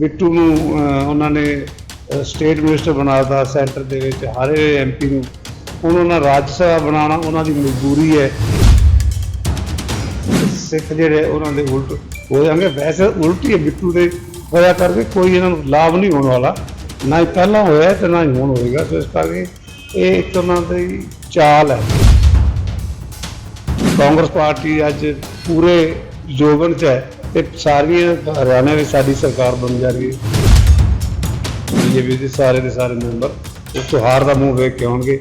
ਬਿੱਟੂ ਨੂੰ ਉਹਨਾਂ ਨੇ ਅਹ, ਸਟੇਟ ਮਿਨਿਸਟਰ ਬਣਾਤਾ ਸੈਂਟਰ ਦੇ ਵਿੱਚ ਹਰ ਐਮਪੀ ਨੂੰ। ਹੁਣ ਉਹਨਾਂ ਰਾਜ ਸਭਾ ਬਣਾਉਣਾ ਉਹਨਾਂ ਦੀ ਮਜਬੂਰੀ ਹੈ। ਸਿੱਖ ਜਿਹੜੇ ਉਹਨਾਂ ਦੇ ਉਲਟ ਹੋ ਜਾਣਗੇ। ਵੈਸੇ ਉਲਟ ਹੀ ਹੈ ਬਿੱਟੂ ਦੇ ਹੋਇਆ ਕਰਕੇ ਕੋਈ ਇਹਨਾਂ ਨੂੰ ਲਾਭ ਨਹੀਂ ਹੋਣ ਵਾਲਾ। ਨਾ ਹੀ ਪਹਿਲਾਂ ਹੋਇਆ ਤੇ ਨਾ ਹੀ ਹੁਣ ਹੋਏਗਾ ਸੋ ਇਸ ਕਰਕੇ ਇਹ ਇੱਕ ਉਹਨਾਂ ਦੀ ਚਾਲ ਹੈ। ਕਾਂਗਰਸ ਪਾਰਟੀ ਅੱਜ ਪੂਰੇ ਜੋਬਨ ਚ ਹੈ। ਤੇ ਸਾਰੀਆਂ ਹਰਿਆਣਾ ਵਿੱਚ ਸਾਡੀ ਸਰਕਾਰ ਬਣ ਜਾ ਰਹੀ ਹੈ। ਬੀਜੇਪੀ ਦੇ ਸਾਰੇ ਦੇ ਸਾਰੇ ਮੈਂਬਰ ਉਸ ਤੋਂ ਹਾਰ ਦਾ ਮੂੰਹ ਵੇਖ ਕੇ ਆਉਣਗੇ।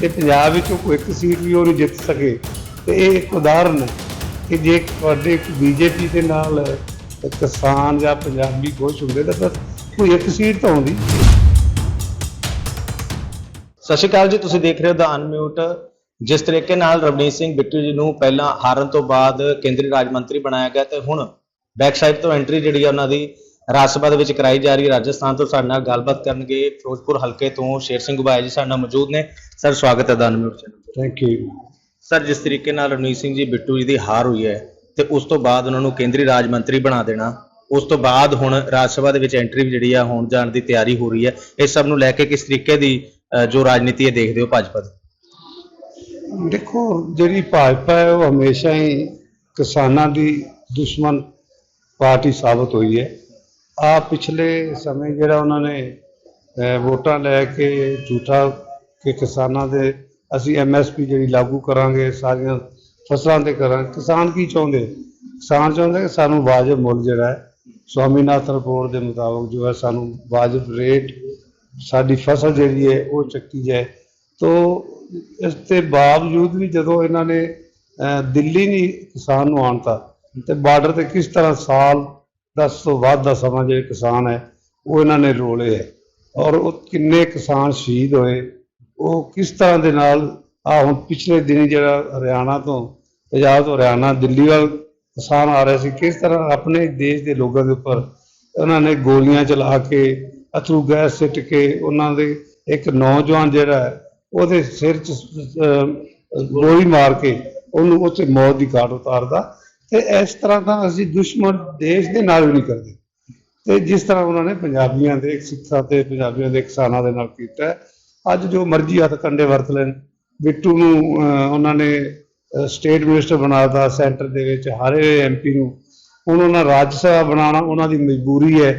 ਤੇ ਪੰਜਾਬ ਵਿੱਚੋਂ ਕੋਈ ਇੱਕ ਸੀਟ ਵੀ ਉਹ ਨਹੀਂ ਜਿੱਤ ਸਕੇ। ਤੇ ਇਹ ਇੱਕ ਉਦਾਹਰਨ ਹੈ ਕਿ ਜੇ ਤੁਹਾਡੇ ਬੀਜੇਪੀ ਦੇ ਨਾਲ ਕਿਸਾਨ ਜਾਂ ਪੰਜਾਬੀ ਖੁਸ਼ ਹੁੰਦੇ ਤਾਂ ਫਿਰ ਕੋਈ ਇੱਕ ਸੀਟ ਤਾਂ ਆਉਂਦੀ। ਸਤਿ ਸ਼੍ਰੀ ਅਕਾਲ ਜੀ, ਤੁਸੀਂ ਦੇਖ ਰਹੇ ਹੋ ਦਾ ਅਨਮਿਊਟ ਜਿਸ ਤਰੀਕੇ ਨਾਲ ਰਵਨੀਤ ਸਿੰਘ ਬਿੱਟੂ ਜੀ ਨੂੰ ਪਹਿਲਾਂ ਹਾਰਨ ਤੋਂ ਬਾਅਦ ਕੇਂਦਰੀ ਰਾਜ ਮੰਤਰੀ ਬਣਾਇਆ ਗਿਆ ਤੇ ਹੁਣ ਬੈਕ ਸਾਈਡ ਤੋਂ ਐਂਟਰੀ ਜਿਹੜੀ ਹੈ ਉਹਨਾਂ ਦੀ ਰਾਜ ਸਭਾ ਦੇ ਵਿੱਚ ਕਰਾਈ ਜਾ ਰਹੀ ਹੈ। ਰਾਜਸਥਾਨ ਤੋਂ ਸਾਡੇ ਨਾਲ ਗੱਲਬਾਤ ਕਰਨਗੇ। ਫਿਰੋਜ਼ਪੁਰ ਹਲਕੇ ਤੋਂ ਸ਼ੇਰ ਸਿੰਘ ਗੁਬਾਇਆ ਜੀ ਸਾਡੇ ਨਾਲ ਮੌਜੂਦ ਨੇ। ਸਰ ਸਵਾਗਤ ਹੈ ਦਾ unmute channel thank you sir ਜਿਸ ਤਰੀਕੇ ਨਾਲ ਰਵਨੀਤ ਸਿੰਘ ਜੀ ਬਿੱਟੂ ਜੀ ਦੀ ਹਾਰ ਹੋਈ ਹੈ ਤੇ ਉਸ ਤੋਂ ਬਾਅਦ ਉਹਨਾਂ ਨੂੰ ਕੇਂਦਰੀ ਰਾਜ ਮੰਤਰੀ ਬਣਾ ਦੇਣਾ ਉਸ ਤੋਂ ਬਾਅਦ ਹੁਣ ਰਾਜ ਸਭਾ ਦੇ ਵਿੱਚ ਐਂਟਰੀ ਵੀ ਜਿਹੜੀ ਆ ਹੋਣ ਜਾਣ ਦੀ ਤਿਆਰੀ ਹੋ ਰਹੀ ਹੈ। ਇਸ ਸਭ ਨੂੰ ਲੈ ਕੇ ਕਿਸ ਤਰੀਕੇ ਦੀ ਜੋ ਰਾਜਨੀਤੀ ਹੈ ਦੇਖਦੇ ਹੋ ਭਾਜਪਾ ਦੀ? ਦੇਖੋ, ਜਿਹੜੀ ਭਾਜਪਾ ਹੈ, ਉਹ ਹਮੇਸ਼ਾ ਹੀ ਕਿਸਾਨਾਂ ਦੀ ਦੁਸ਼ਮਣ ਪਾਰਟੀ ਸਾਬਤ ਹੋਈ ਹੈ। ਆ ਪਿਛਲੇ ਸਮੇਂ ਜਿਹੜਾ ਉਹਨਾਂ ਨੇ ਵੋਟਾਂ ਲੈ ਕੇ ਝੂਠਾ ਕਿ ਕਿਸਾਨਾਂ ਦੇ ਅਸੀਂ ਐਮਐਸਪੀ ਜਿਹੜੀ ਲਾਗੂ ਕਰਾਂਗੇ, ਸਾਰੀਆਂ ਫਸਲਾਂ ਤੇ ਕਰਾਂਗੇ, ਕਿਸਾਨ ਕੀ ਚਾਹੁੰਦੇ? ਕਿਸਾਨ ਚਾਹੁੰਦੇ ਕਿ ਸਾਨੂੰ ਵਾਜਬ ਮੁੱਲ ਜਿਹੜਾ ਹੈ, ਸਵਾਮੀਨਾਥਨ ਰਿਪੋਰਟ ਦੇ ਮੁਤਾਬਕ ਜੋ ਹੈ ਸਾਨੂੰ ਵਾਜਬ ਰੇਟ ਸਾਡੀ ਫਸਲ ਜਿਹੜੀ ਹੈ, ਉਹ ਚੱਕੀ ਜਾਏ। ਤੋ ਇਸ ਦੇ ਬਾਵਜੂਦ ਵੀ ਜਦੋਂ ਇਹਨਾਂ ਨੇ ਦਿੱਲੀ ਨਹੀਂ ਕਿਸਾਨ ਨੂੰ ਆਣਤਾ, ਤੇ ਬਾਰਡਰ ਤੇ ਕਿਸ ਤਰ੍ਹਾਂ ਸਾਲ 10 ਤੋਂ ਵੱਧ ਦਾ ਸਮਾਂ ਜਿਹੜੇ ਕਿਸਾਨ ਹੈ, ਉਹ ਇਹਨਾਂ ਨੇ ਰੋਲੇ ਹੈ। ਔਰ ਉਹ ਕਿੰਨੇ ਕਿਸਾਨ ਸ਼ਹੀਦ ਹੋਏ, ਉਹ ਕਿਸ ਤਰ੍ਹਾਂ ਦੇ ਨਾਲ, ਆ ਹੁਣ ਪਿਛਲੇ ਦਿਨੀ ਜਿਹੜਾ ਹਰਿਆਣਾ ਤੋਂ, ਪੰਜਾਬ ਤੋਂ ਹਰਿਆਣਾ, ਦਿੱਲੀ ਵੱਲ ਕਿਸਾਨ ਆ ਰਹੇ ਸੀ, ਕਿਸ ਤਰ੍ਹਾਂ ਆਪਣੇ ਦੇਸ਼ ਦੇ ਲੋਕਾਂ ਦੇ ਉੱਪਰ ਉਹਨਾਂ ਨੇ ਗੋਲੀਆਂ ਚਲਾ ਕੇ, ਅਥਰੂ ਗੈਸ ਸਿੱਟ ਕੇ, ਉਹਨਾਂ ਦੇ ਇੱਕ ਨੌਜਵਾਨ ਜਿਹੜਾ ਉਹਦੇ ਸਿਰ 'ਚ ਅਹ, ਗੋਲੀ ਮਾਰ ਕੇ ਉਹਨੂੰ ਉੱਥੇ ਮੌਤ ਦੀ ਘਾਟ ਉਤਾਰਦਾ ਤੇ ਇਸ ਤਰ੍ਹਾਂ ਦਾ ਅਸੀਂ ਦੁਸ਼ਮਣ ਦੇਸ਼ ਦੇ ਨਾਲ ਵੀ ਨਹੀਂ ਕਰਦੇ। ਤੇ ਜਿਸ ਤਰ੍ਹਾਂ ਉਹਨਾਂ ਨੇ ਪੰਜਾਬੀਆਂ ਦੇ ਸਿੱਖਾਂ ਤੇ ਪੰਜਾਬੀਆਂ ਦੇ ਕਿਸਾਨਾਂ ਦੇ ਨਾਲ ਕੀਤਾ ਅੱਜ ਜੋ ਮਰਜ਼ੀ ਹੱਥ ਕੰਡੇ ਵਰਤ ਲੈਣ। ਬਿੱਟੂ ਨੂੰ ਉਹਨਾਂ ਨੇ ਸਟੇਟ ਮਿਨਿਸਟਰ ਬਣਾਤਾ ਸੈਂਟਰ ਦੇ ਵਿੱਚ ਹਰ ਐਮਪੀ ਨੂੰ। ਹੁਣ ਉਹਨਾਂ ਰਾਜ ਸਭਾ ਬਣਾਉਣਾ ਉਹਨਾਂ ਦੀ ਮਜਬੂਰੀ ਹੈ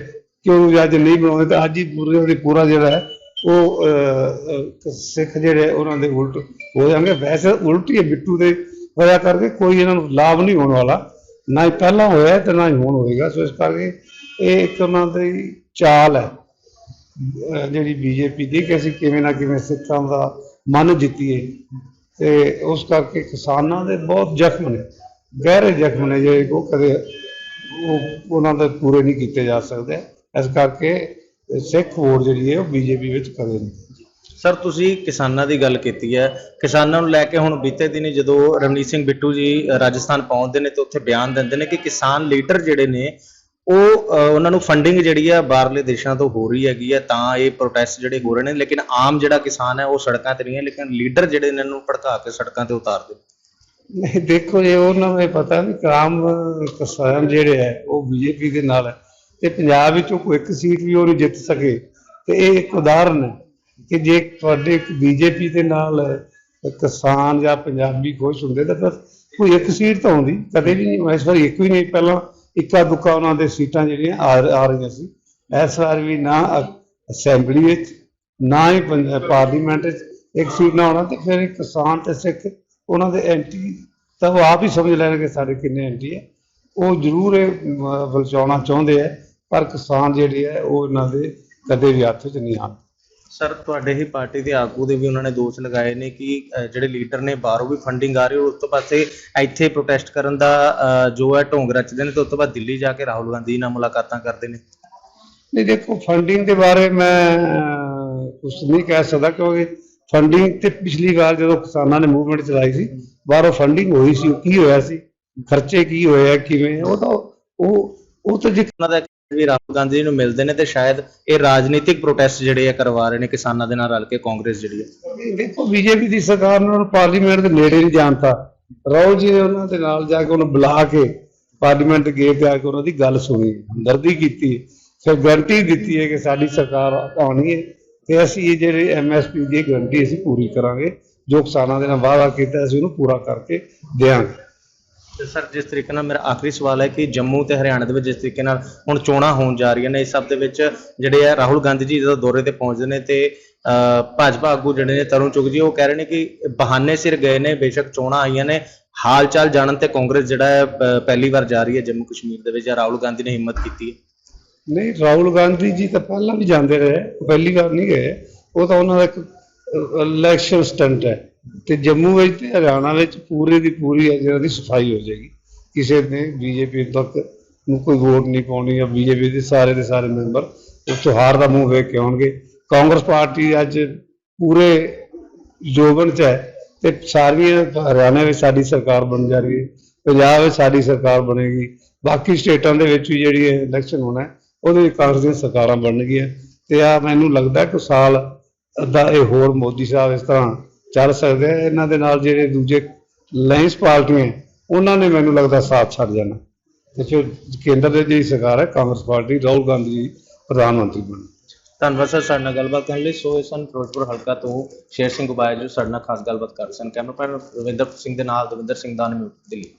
ਕਿ ਉਹ ਅੱਜ ਨਹੀਂ ਬਣਾਉਂਦੇ? ਤਾਂ ਅੱਜ ਹੀ ਪੂਰੇ ਉਹਦੇ ਪੂਰਾ ਜਿਹੜਾ ਹੈ ਉਹ ਸਿੱਖ ਜਿਹੜੇ ਉਹਨਾਂ ਦੇ ਉਲਟ ਹੋ ਜਾਣਗੇ। ਵੈਸੇ ਉਲਟ ਹੀ ਹੈ ਬਿੱਟੂ ਦੇ ਵਜ੍ਹਾ ਕਰਕੇ ਕੋਈ ਇਹਨਾਂ ਨੂੰ ਲਾਭ ਨਹੀਂ ਹੋਣ ਵਾਲਾ। ਨਾ ਹੀ ਪਹਿਲਾਂ ਹੋਇਆ ਤੇ ਨਾ ਹੀ ਹੁਣ ਹੋਏਗਾ। ਸੋ ਇਸ ਕਰਕੇ ਇਹ ਇੱਕ ਉਹਨਾਂ ਦੀ ਚਾਲ ਹੈ। ਅਹ, ਜਿਹੜੀ ਬੀਜੇਪੀ ਦੀ ਕਿ ਅਸੀਂ ਕਿਵੇਂ ਨਾ ਕਿਵੇਂ ਸਿੱਖਾਂ ਦਾ ਮਨ ਜਿੱਤੀਏ। ਤੇ ਉਸ ਕਰਕੇ ਕਿਸਾਨਾਂ ਦੇ ਬਹੁਤ ਜ਼ਖਮ ਨੇ। ਗਹਿਰੇ ਜ਼ਖਮ ਨੇ ਜਿਹੜੇ ਉਹ ਕਦੇ ਉਹ, ਉਹਨਾਂ ਦੇ ਪੂਰੇ ਨਹੀਂ ਕੀਤੇ ਜਾ ਸਕਦੇ। ਇਸ ਕਰਕੇ ਸਿੱਖ ਵੋਟ ਜਿਹੜੀ ਹੈ ਉਹ ਬੀਜੇਪੀ ਵਿੱਚ ਕਦੇ ਨਹੀਂ। ਸਰ ਤੁਸੀਂ ਕਿਸਾਨਾਂ ਦੀ ਗੱਲ ਕੀਤੀ ਹੈ। ਕਿਸਾਨਾਂ ਨੂੰ ਲੈ ਕੇ ਹੁਣ ਬੀਤੇ ਦਿਨੀ ਜਦੋਂ ਰਵਨੀਤ ਸਿੰਘ ਬਿੱਟੂ ਜੀ ਰਾਜਸਥਾਨ ਪਹੁੰਚਦੇ ਨੇ ਤੇ ਉੱਥੇ ਬਿਆਨ ਦਿੰਦੇ ਨੇ ਕਿ ਕਿਸਾਨ ਲੀਡਰ ਜਿਹੜੇ ਨੇ ਉਹ ਉਹਨਾਂ ਨੂੰ ਫੰਡਿੰਗ ਜਿਹੜੀ ਆ ਬਾਹਰਲੇ ਦੇਸ਼ਾਂ ਤੋਂ ਹੋ ਰਹੀ ਹੈਗੀ ਹੈ ਤਾਂ ਇਹ ਪ੍ਰੋਟੈਸਟ ਜਿਹੜੇ ਹੋ ਰਹੇ ਨੇ। ਲੇਕਿਨ ਆਮ ਜਿਹੜਾ ਕਿਸਾਨ ਹੈ ਉਹ ਸੜਕਾਂ ਤੇ ਨਹੀਂ ਹੈ ਲੇਕਿਨ ਲੀਡਰ ਜਿਹੜੇ ਨੇ ਇਹਨਾਂ ਨੂੰ ਭੜਕਾ ਕੇ ਸੜਕਾਂ ਤੇ ਉਤਾਰਦੇ ਨਹੀਂ ਦੇਖੋ ਇਹ ਉਹਨਾਂ ਨੂੰ ਪਤਾ ਵੀ ਕਾਮ ਕਿਸਾਨ ਜਿਹੜੇ ਹੈ ਉਹ ਬੀਜੇਪੀ ਦੇ ਨਾਲ ਹੈ। ਤੇ ਪੰਜਾਬ ਵਿੱਚੋਂ ਕੋਈ ਇੱਕ ਸੀਟ ਵੀ ਉਹ ਨਹੀਂ ਜਿੱਤ ਸਕੇ। ਤੇ ਇਹ ਇੱਕ ਉਦਾਹਰਨ ਹੈ ਕਿ ਜੇ ਤੁਹਾਡੇ ਬੀਜੇਪੀ ਦੇ ਨਾਲ ਕਿਸਾਨ ਜਾਂ ਪੰਜਾਬੀ ਖੁਸ਼ ਹੁੰਦੇ ਤਾਂ ਫਿਰ ਕੋਈ ਇੱਕ ਸੀਟ ਤਾਂ ਆਉਂਦੀ ਕਦੇ ਵੀ ਨਹੀਂ। ਇਸ ਵਾਰ ਇੱਕ ਵੀ ਨਹੀਂ ਪਹਿਲਾਂ ਇੱਕਾ ਦੁੱਕਾ ਉਹਨਾਂ ਦੇ ਸੀਟਾਂ ਜਿਹੜੀਆਂ ਆ ਆ ਰਹੀਆਂ ਸੀ। ਇਸ ਵਾਰ ਵੀ ਨਾ ਅਸੈਂਬਲੀ ਵਿੱਚ ਨਾ ਹੀ ਪੰਜ- ਪਾਰਲੀਮੈਂਟ ਵਿੱਚ ਇੱਕ ਸੀਟ ਨਾ ਹੋਣਾ ਤੇ ਫਿਰ ਕਿਸਾਨ ਤੇ ਸਿੱਖ ਉਹਨਾਂ ਦੇ ਐਂਟੀ ਤਾਂ ਉਹ ਆਪ ਹੀ ਸਮਝ ਲੈਣਗੇ ਸਾਡੇ ਕਿੰਨੇ ਐਂਟੀ ਹੈ ਉਹ ਜ਼ਰੂਰ ਇਹ ਅਮ, ਚਾਹੁੰਦੇ ਆ। ਪਰ ਕਿਸਾਨ ਜਿਹੜੇ ਹੈ ਉਹ ਇਹਨਾਂ ਦੇ ਕਦੇ ਵੀ ਹੱਥ 'ਚ ਨਹੀਂ ਆਉਣ ਸਰ ਤੁਹਾਡੇ ਹੀ ਪਾਰਟੀ ਦੇ ਆਗੂ ਦੇ ਵੀ ਉਹਨਾਂ ਨੇ ਦੋਸ਼ ਲਗਾਏ ਨੇ ਕਿ ਜਿਹੜੇ ਲੀਡਰ ਨੇ ਬਾਹਰੋਂ ਵੀ ਫੰਡਿੰਗ ਆ ਰਹੀ ਔਰ ਉਸ ਤੋਂ ਪਾਸੇ ਇੱਥੇ ਪ੍ਰੋਟੈਸਟ ਕਰਨ ਦਾ ਜੋ ਹੈ ਢੋਂਗ ਰਚਦੇ ਨੇ ਤੇ ਉਸ ਤੋਂ ਬਾਅਦ ਦਿੱਲੀ ਜਾ ਕੇ ਰਾਹੁਲ ਗਾਂਧੀ ਨਾਲ ਮੁਲਾਕਾਤਾਂ ਕਰਦੇ ਨੇ। ਨਹੀਂ ਦੇਖੋ ਫੰਡਿੰਗ ਦੇ ਬਾਰੇ ਮੈਂ ਕੁਝ ਨਹੀਂ ਕਹਿ ਸਕਦਾ ਕਿਉਂਕਿ ਫੰਡਿੰਗ ਤੇ ਪਿਛਲੀ ਵਾਰ ਜਦੋਂ ਕਿਸਾਨਾਂ ਨੇ ਮੂਵਮੈਂਟ ਚਲਾਈ ਸੀ ਬਾਹਰੋਂ ਫੰਡਿੰਗ ਹੋਈ ਸੀ ਉਹ ਕੀ ਹੋਇਆ ਸੀ ਖਰਚੇ ਕੀ ਹੋਏ ਆ ਕਿਵੇਂ ਉਹ ਤਾਂ ਉਹ ਉਹ ਤਾਂ ਜੇ ਉਹਨਾਂ ਦਾ ਵੀ ਰਾਹੁਲ ਗਾਂਧੀ ਨੂੰ ਮਿਲਦੇ ਨੇ ਤੇ ਸ਼ਾਇਦ ਇਹ ਰਾਜਨੀਤਿਕ ਪ੍ਰੋਟੈਸਟ ਜਿਹੜੇ ਆ ਕਰਵਾ ਰਹੇ ਨੇ ਕਿਸਾਨਾਂ ਦੇ ਨਾਲ ਰਲ ਕੇ ਕਾਂਗਰਸ ਜਿਹੜੀ ਹੈ। ਦੇਖੋ, ਬੀਜੇਪੀ ਦੀ ਸਰਕਾਰ ਨੇ ਉਹਨੂੰ ਪਾਰਲੀਮੈਂਟ ਦੇ ਨੇੜੇ ਨਹੀਂ ਜਾਣਤਾ। ਰਾਹੁਲ ਜੀ ਨੇ ਉਹਨਾਂ ਦੇ ਨਾਲ ਜਾ ਕੇ ਉਹਨੂੰ ਬੁਲਾ ਕੇ ਪਾਰਲੀਮੈਂਟ ਦੇ ਗੇਟ ਤੇ ਆ ਕੇ ਉਹਨਾਂ ਦੀ ਗੱਲ ਸੁਣੀ, ਹਮਦਰਦੀ ਕੀਤੀ, ਫਿਰ ਗਰੰਟੀ ਦਿੱਤੀ ਹੈ ਕਿ ਸਾਡੀ ਸਰਕਾਰ ਆਉਣੀ ਹੈ ਤੇ ਅਸੀਂ ਇਹ ਜਿਹੜੇ ਐਮਐਸਪੀ ਦੀ ਗਰੰਟੀ ਅਸੀਂ ਪੂਰੀ ਕਰਾਂਗੇ, ਜੋ ਕਿਸਾਨਾਂ ਦੇ ਨਾਲ ਵਾਅਦਾ ਕੀਤਾ, ਅਸੀਂ ਉਹਨੂੰ ਪੂਰਾ ਕਰਕੇ ਦੇਵਾਂਗੇ। ਤੇ ਸਰ ਜਿਸ ਤਰੀਕੇ ਨਾਲ ਮੇਰਾ ਆਖਰੀ ਸਵਾਲ ਹੈ ਕਿ ਜੰਮੂ ਤੇ ਹਰਿਆਣਾ ਦੇ ਵਿੱਚ ਜਿਸ ਤਰੀਕੇ ਨਾਲ ਹੁਣ ਚੋਣਾਂ ਹੋਣ ਜਾ ਰਹੀਆਂ ਨੇ ਇਸ ਸਭ ਦੇ ਵਿੱਚ ਜਿਹੜੇ ਆ ਰਾਹੁਲ ਗਾਂਧੀ ਜੀ ਜਦੋਂ ਦੌਰੇ ਤੇ ਪਹੁੰਚਦੇ ਨੇ ਤੇ ਅਹ, ਭਾਜਪਾ ਆਗੂ ਜਿਹੜੇ ਨੇ ਤਰੁਣ ਚੁੱਗ ਜੀ ਉਹ ਕਹਿ ਰਹੇ ਨੇ ਕਿ ਬਹਾਨੇ ਸਿਰ ਗਏ ਨੇ ਬੇਸ਼ੱਕ ਚੋਣਾਂ ਆਈਆਂ ਨੇ। ਹਾਲ ਚਾਲ ਜਾਣਨ ਤੇ ਕਾਂਗਰਸ ਜਿਹੜਾ ਹੈ ਅਹ, ਪਹਿਲੀ ਵਾਰ ਜਾ ਰਹੀ ਹੈ ਜੰਮੂ ਕਸ਼ਮੀਰ ਦੇ ਵਿੱਚ ਜਾਂ ਰਾਹੁਲ ਗਾਂਧੀ ਨੇ ਹਿੰਮਤ ਕੀਤੀ ਹੈ? ਨਹੀਂ ਰਾਹੁਲ ਗਾਂਧੀ ਜੀ ਤਾਂ ਪਹਿਲਾਂ ਵੀ ਜਾਂਦੇ ਰਹੇ ਪਹਿਲੀ ਵਾਰ ਨਹੀਂ ਗਏ। ਉਹ ਤਾਂ ਉਹਨਾਂ ਦਾ ਇੱਕ ਇਲੈਕਸ਼ਨ ਸਟੰਟ ਹੈ। ਤੇ ਜੰਮੂ ਵਿੱਚ ਤੇ ਹਰਿਆਣਾ ਵਿੱਚ ਪੂਰੇ ਦੀ ਪੂਰੀ ਹੈ ਜਿਹਨਾਂ ਦੀ ਸਫ਼ਾਈ ਹੋ ਜਾਏਗੀ। ਕਿਸੇ ਨੇ ਬੀਜੇਪੀ ਤੱਕ ਨੂੰ ਕੋਈ ਵੋਟ ਨਹੀਂ ਪਾਉਣੀ ਜਾਂ ਬੀਜੇਪੀ ਦੇ ਸਾਰੇ ਦੇ ਸਾਰੇ ਮੈਂਬਰ ਉਸ ਤਿਉਹਾਰ ਦਾ ਮੂੰਹ ਵੇਖ ਕੇ ਆਉਣਗੇ। ਕਾਂਗਰਸ ਪਾਰਟੀ ਅੱਜ ਪੂਰੇ ਜੋਬਨ ਚ ਹੈ ਤੇ ਸਾਰੀਆਂ ਹਰਿਆਣਾ ਵਿੱਚ ਸਾਡੀ ਸਰਕਾਰ ਬਣ ਜਾ ਰਹੀ ਹੈ ਪੰਜਾਬ ਵਿੱਚ ਸਾਡੀ ਸਰਕਾਰ ਬਣੇਗੀ ਬਾਕੀ ਸਟੇਟਾਂ ਦੇ ਵਿੱਚ ਵੀ ਜਿਹੜੀ ਇਲੈਕਸ਼ਨ ਹੋਣਾ ਹੈ, ਉਹਦੇ ਵਿੱਚ ਕਾਂਗਰਸ ਦੀਆਂ ਸਰਕਾਰਾਂ ਬਣਨਗੀਆਂ। ਤੇ ਆ ਮੈਨੂੰ ਲੱਗਦਾ ਕਿ ਸਾਲ ਅੱਧਾ ਇਹ ਹੋਰ ਮੋਦੀ ਸਾਹਿਬ ਇਸ ਤਰ੍ਹਾਂ ਚੱਲ ਸਕਦੇ ਆ, ਇਹਨਾਂ ਦੇ ਨਾਲ ਜਿਹੜੇ ਦੂਜੇ ਲਾਈਨਸ ਪਾਰਟੀਆਂ ਉਹਨਾਂ ਨੇ ਮੈਨੂੰ ਲੱਗਦਾ ਸਾਥ ਛੱਡ ਜਾਣਾ। ਤੇ ਫਿਰ ਕੇਂਦਰ ਦੇ ਜਿਹੜੀ ਸਰਕਾਰ ਹੈ, ਕਾਂਗਰਸ ਪਾਰਟੀ, ਰਾਹੁਲ ਗਾਂਧੀ ਜੀ ਪ੍ਰਧਾਨ ਮੰਤਰੀ ਬਣ ਧੰਨਵਾਦ ਸਰ, ਸਾਡੇ ਨਾਲ ਗੱਲਬਾਤ ਕਰਨ ਲਈ। ਸੋ ਇਹ ਸਨ ਫਿਰੋਜ਼ਪੁਰ ਹਲਕਾ ਤੋਂ ਸ਼ੇਰ ਸਿੰਘ ਗੁਬਾਇਆ ਜੋ ਸਾਡੇ ਨਾਲ ਖਾਸ ਗੱਲਬਾਤ ਕਰ ਰਹੇ ਸਨ। ਕੈਮਰਾ ਪੈਨ ਰਵਿੰਦਰ ਸਿੰਘ ਦੇ ਨਾਲ ਦਵਿੰਦਰ ਸਿੰਘ ਦਾਨ ਦਿੱਲੀ।